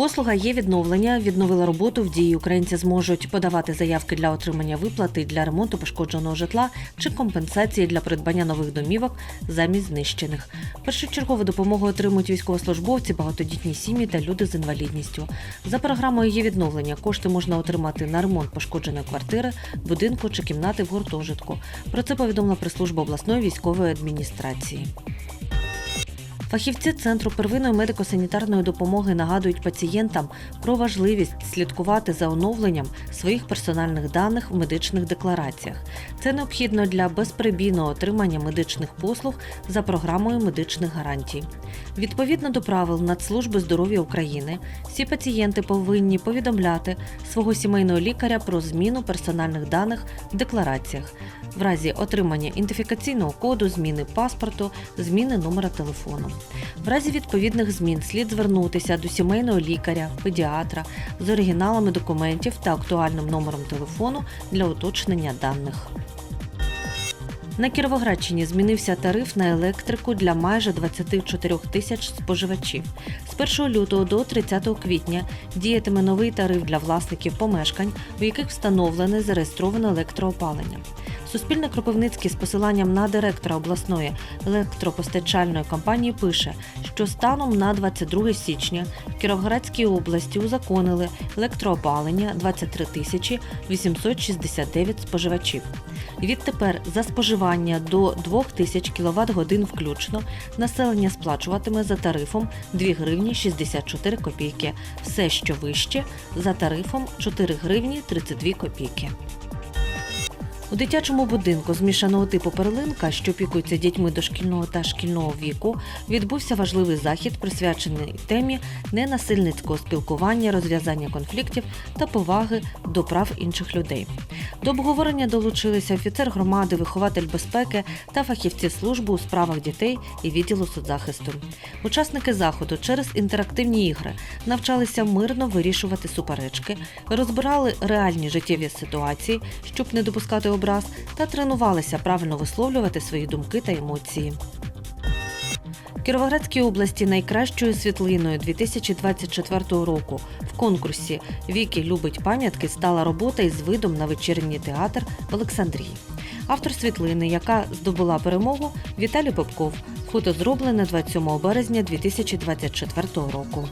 Послуга є відновлення. Відновила роботу в дії. Українці зможуть подавати заявки для отримання виплати для ремонту пошкодженого житла чи компенсації для придбання нових домівок замість знищених. Першочергову допомогу отримують військовослужбовці, багатодітні сім'ї та люди з інвалідністю. За програмою є відновлення. Кошти можна отримати на ремонт пошкодженої квартири, будинку чи кімнати в гуртожитку. Про це повідомила прес-служба обласної військової адміністрації. Фахівці центру первинної медико-санітарної допомоги нагадують пацієнтам про важливість слідкувати за оновленням своїх персональних даних в медичних деклараціях. Це необхідно для безперебійного отримання медичних послуг за програмою медичних гарантій. Відповідно до правил Нацслужби здоров'я України, всі пацієнти повинні повідомляти свого сімейного лікаря про зміну персональних даних в деклараціях в разі отримання ідентифікаційного коду, зміни паспорту, зміни номера телефону. В разі відповідних змін слід звернутися до сімейного лікаря, педіатра з оригіналами документів та актуальним номером телефону для уточнення даних. На Кіровоградщині змінився тариф на електрику для майже 24 тисяч споживачів. З 1 лютого до 30 квітня діятиме новий тариф для власників помешкань, у яких встановлене зареєстроване електроопалення. Суспільне Кропивницький з посиланням на директора обласної електропостачальної компанії пише, що станом на 22 січня в Кіровоградській області узаконили електроопалення 23 тисячі 869 споживачів. Відтепер за споживання до 2000 кВт годин включно населення сплачуватиме за тарифом 2 гривні 64 копійки. Все, що вище, за тарифом 4 гривні 32 копійки. У дитячому будинку змішаного типу перлинка, що опікується дітьми дошкільного та шкільного віку, відбувся важливий захід, присвячений темі ненасильницького спілкування, розв'язання конфліктів та поваги до прав інших людей. До обговорення долучилися офіцер громади, вихователь безпеки та фахівці служби у справах дітей і відділу соцзахисту. Учасники заходу через інтерактивні ігри навчалися мирно вирішувати суперечки, розбирали реальні життєві ситуації, щоб не допускати образ та тренувалися правильно висловлювати свої думки та емоції. Кіровоградській області найкращою світлиною 2024 року в конкурсі Віки любить пам'ятки стала робота із видом на вечірній театр в Олександрії. Автор світлини, яка здобула перемогу, Віталій Попков. Фото зроблене 27 березня 2024 року.